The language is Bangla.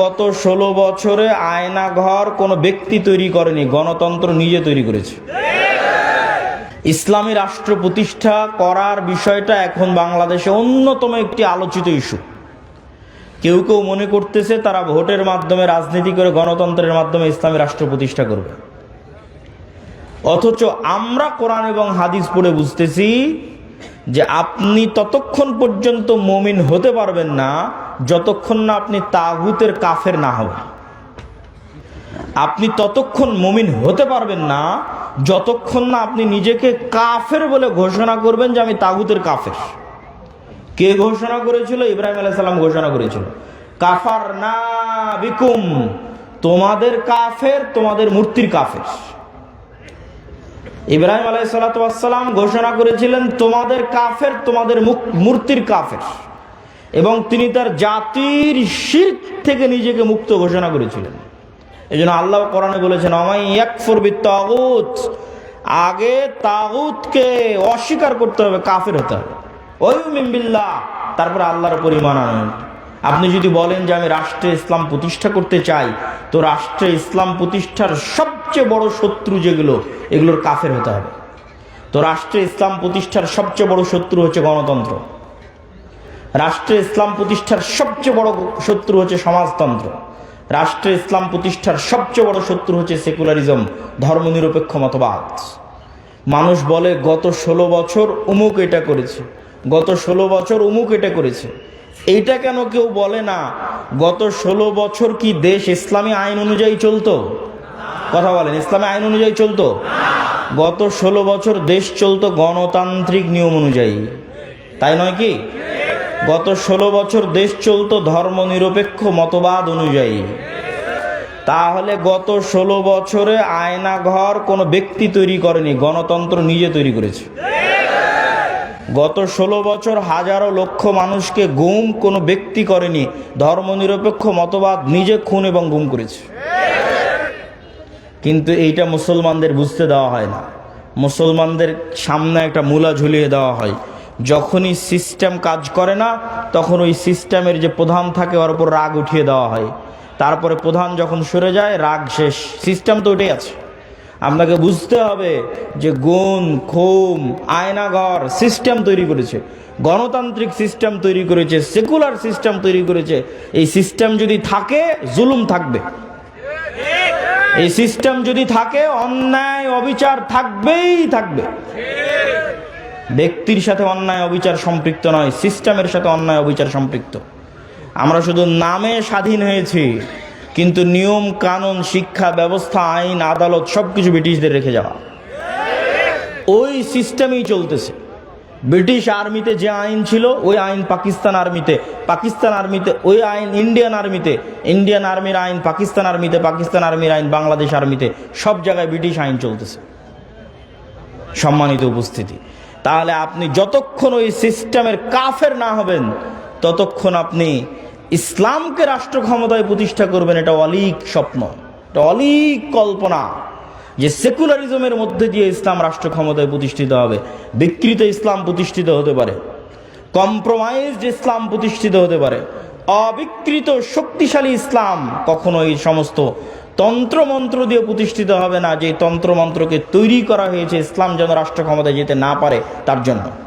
গত ষোলো বছরে আয়না ঘর কোনো ব্যক্তি তৈরি করেনি, গণতন্ত্র নিজে তৈরি করেছে। ইসলামী রাষ্ট্র প্রতিষ্ঠা করার বিষয়টা এখন বাংলাদেশে অন্যতম একটি আলোচিত ইস্যু। কেউ কেউ মনে করতেছে তারা ভোটের মাধ্যমে, রাজনীতি করে গণতন্ত্রের মাধ্যমে ইসলামী রাষ্ট্র প্রতিষ্ঠা করবে। অথচ আমরা কোরআন এবং হাদিস পড়ে বুঝতেছি যে আপনি ততক্ষণ পর্যন্ত মমিন হতে পারবেন না, যতক্ষণ না আপনি তাগুতের কাফের না হবেন। আপনি ততক্ষণ মমিন হতে পারবেন না, যতক্ষণ না আপনি নিজেকে কাফের বলে ঘোষণা করবেন যে আমি তাগুতের কাফের। কে ঘোষণা করেছিল? ইব্রাহিম আলাইসাল্লাম ঘোষণা করেছিল। কাফার না বিকুম, তোমাদের কাফের তোমাদের মূর্তির কাফের। ইব্রাহিম আলাইসাল্লাম ঘোষণা করেছিলেন, তোমাদের কাফের তোমাদের মূর্তির কাফের। এবং তিনি তার জাতির শির থেকে নিজেকে মুক্ত ঘোষণা করেছিলেন। এই জন্য আল্লাহ কোরআনে বলেছেন আগে তাগুতকে অস্বীকার করতে হবে, কাফের হতে হবে। ওই মিম্বিল্লাহ তারপরে আল্লাহর পরিমাণ আনেন। আপনি যদি বলেন যে আমি রাষ্ট্রে ইসলাম প্রতিষ্ঠা করতে চাই, তো রাষ্ট্রে ইসলাম প্রতিষ্ঠার সবচেয়ে বড় শত্রু যেগুলো, এগুলোর কাফের হতে হবে। তো রাষ্ট্রে ইসলাম প্রতিষ্ঠার সবচেয়ে বড় শত্রু হচ্ছে গণতন্ত্র। রাষ্ট্রে ইসলাম প্রতিষ্ঠার সবচেয়ে বড় শত্রু হচ্ছে সমাজতন্ত্র। রাষ্ট্রে ইসলাম প্রতিষ্ঠার সবচেয়ে বড় শত্রু হচ্ছে সেকুলারিজম, ধর্মনিরপেক্ষ মতবাদ। মানুষ বলে, গত ষোলো বছর অমুক এটা করেছে। গত ষোলো বছর অমুক এটা করেছে। এইটা কেন কেউ বলে না, গত ষোলো বছর কি দেশ ইসলামী আইন অনুযায়ী চলতো? কথা বলেন, ইসলামী আইন অনুযায়ী চলতো? গত ষোলো বছর দেশ চলতো গণতান্ত্রিক নিয়ম অনুযায়ী। তাই নয় কি? গত ষোলো বছর দেশ চলতো ধর্ম নিরপেক্ষ মতবাদ অনুযায়ী। তাহলে গত ষোলো বছরে আয়না ঘর কোনো ব্যক্তি তৈরি করেনি, গণতন্ত্র নিজে তৈরি করেছে। গত ষোলো বছর হাজারো লক্ষ মানুষকে গুম কোনো ব্যক্তি করেনি। ধর্মনিরপেক্ষ মতবাদ নিজে খুন এবং গুম করেছে। কিন্তু এইটা মুসলমানদের বুঝতে দেওয়া হয় না। মুসলমানদের সামনে একটা মূলা ঝুলিয়ে দেওয়া হয়। যখনই সিস্টেম কাজ করে না, তখন ওই সিস্টেমের যে প্রধান থাকে, ওর উপর রাগ উঠিয়ে দেওয়া হয়। তারপরে প্রধান যখন সরে যায়, রাগ শেষ। সিস্টেম তো ওটাই আছে। আপনাকে বুঝতে হবে যে গুণ, খুম আয়নাঘর সিস্টেম তৈরি করেছে। গণতান্ত্রিক সিস্টেম তৈরি করেছে সেকুলার সিস্টেম তৈরি করেছে। এই সিস্টেম যদি থাকে, জুলুম থাকবে। এই সিস্টেম যদি থাকে, অন্যায়, অবিচার থাকবেই থাকবে। ব্যক্তির সাথে অন্যায়, অবিচার সম্পৃক্ত নয় সিস্টেমের সাথে অন্যায়, অবিচার সম্পৃক্ত। আমরা শুধু নামে স্বাধীন হয়েছি। কিন্তু নিয়ম, কানুন, শিক্ষা, ব্যবস্থা, আইন, আদালত সব কিছু ব্রিটিশদের রেখে যাওয়া। ওই সিস্টেমেই চলতেছে। ব্রিটিশ আর্মিতে যে আইন ছিল, ওই আইন পাকিস্তান আর্মিতে পাকিস্তান আর্মিতে, ওই আইন ইন্ডিয়ান আর্মিতে, ইন্ডিয়ান আর্মির আইন, পাকিস্তান আর্মিতে, পাকিস্তান আর্মির আইন, বাংলাদেশ আর্মিতে, সব জায়গায় ব্রিটিশ আইন চলতেছে। সম্মানিত উপস্থিতি, তাহলে আপনি যতক্ষণ ওই সিস্টেমের কাফের না হবেন, ততক্ষণ আপনি ইসলামকে রাষ্ট্র ক্ষমতায় প্রতিষ্ঠা করবেন এটা অলিক স্বপ্ন। এটা অলিক কল্পনা যে সেকুলারিজমের মধ্যে দিয়ে ইসলাম রাষ্ট্র ক্ষমতায় প্রতিষ্ঠিত হবে। বিকৃত ইসলাম প্রতিষ্ঠিত হতে পারে। কম্প্রোমাইজড ইসলাম প্রতিষ্ঠিত হতে পারে। অবিকৃত শক্তিশালী ইসলাম কখনো এই সমস্ত তন্ত্রমন্ত্র দিয়ে প্রতিষ্ঠিত হবে না। যে তন্ত্রমন্ত্রকে তৈরি করা হয়েছে, ইসলাম যেন রাষ্ট্র ক্ষমতায় যেতে না পারে, তার জন্য।